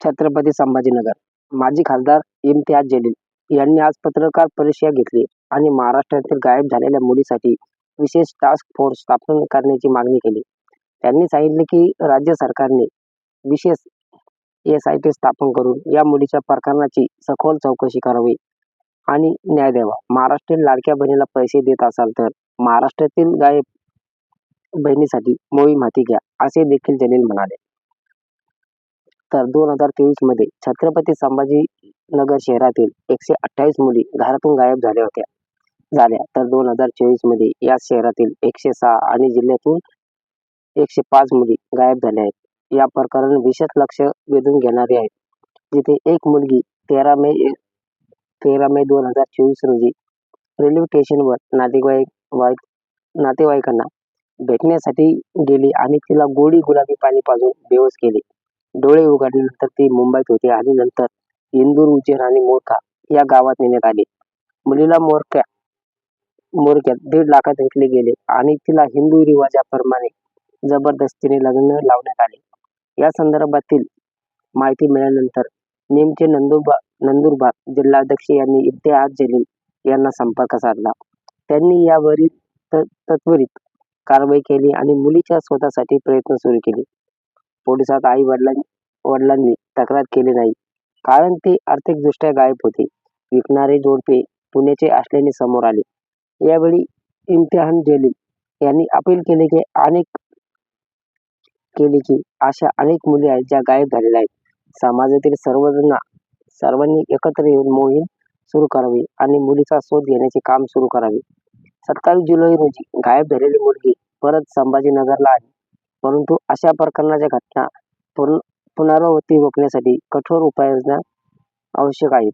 छत्रपती संभाजीनगर. माजी खासदार इम्तियाज जलील यांनी आज पत्रकार परिषद घेतली आणि महाराष्ट्रातील गायब झालेल्या मुलीसाठी विशेष टास्क फोर्स स्थापन करण्याची मागणी केली. त्यांनी सांगितले की राज्य सरकारने विशेष एस आय टी स्थापन करून या मुलीच्या प्रकरणाची सखोल चौकशी करावी आणि न्याय द्यावा. महाराष्ट्रीयन लाडक्या बहिणीला पैसे देत असाल तर महाराष्ट्रातील गायब बहिणीसाठी मोहीम हाती घ्या असे देखील जलील म्हणाले. तर दोन हजार तेवीसमध्ये छत्रपती संभाजीनगर शहरातील एकशे अठ्ठावीस मुली घरातून गायब झाल्या होत्या. झाल्या. तर दोन हजार चोवीसमध्ये या शहरातील एकशे सहा आणि जिल्ह्यातून एकशे पाच मुली गायब झाल्या आहेत. या प्रकरण विशेष लक्ष वेधून घेणारे आहे जिथे एक मुलगी तेरा मे तेरा मे दोन हजार चोवीस रोजी रेल्वे स्टेशनवर नातेवाईक वाईक नातेवाईकांना भेटण्यासाठी गेली आणि तिला गोडी गुलाबी पाणी पाजून बेहोश केले. डोळे उघडल्यानंतर ती मुंबईत होती. आणि नंतर इंदूर उजेर आणि मोरखा या गावात नेण्यात आले. मुलीला मोरक्या मोरक्यात दीड लाखात विकले गेले आणि तिला हिंदू रिवाजाप्रमाणे जबरदस्तीने लग्न लावण्यात आले. या संदर्भातील माहिती मिळाल्यानंतर नेमचे नंदुरबार नंदुरबार जिल्हाध्यक्ष यांनी इम्तियाज जलील यांना संपर्क साधला. त्यांनी यावरील त कारवाई केली आणि मुलीच्या स्वतःसाठी प्रयत्न सुरू केले. पोलिसात आई वडिलां वडिलांनी तक्रार केली नाही. कारण ते आर्थिकदृष्ट्या गायब होते. विकणारे जोडपे पुण्याचे असल्याने समोर आले. यावेळी इम्तिहान जलील यांनी अपील केले की अनेक केले की अशा अनेक मुली आहेत ज्या गायब झालेल्या आहेत. समाजातील सर्वजण सर्वांनी एकत्र येऊन मोहीम सुरू करावी आणि मुलीचा शोध घेण्याचे काम सुरू करावे. सत्तावीस जुलै रोजी गायब झालेली मुलगी परत संभाजीनगरला आली. परंतु अशा प्रकरणाच्या घटना पुन पुनरावृत्ती रोखण्यासाठी कठोर उपाययोजना आवश्यक आहेत.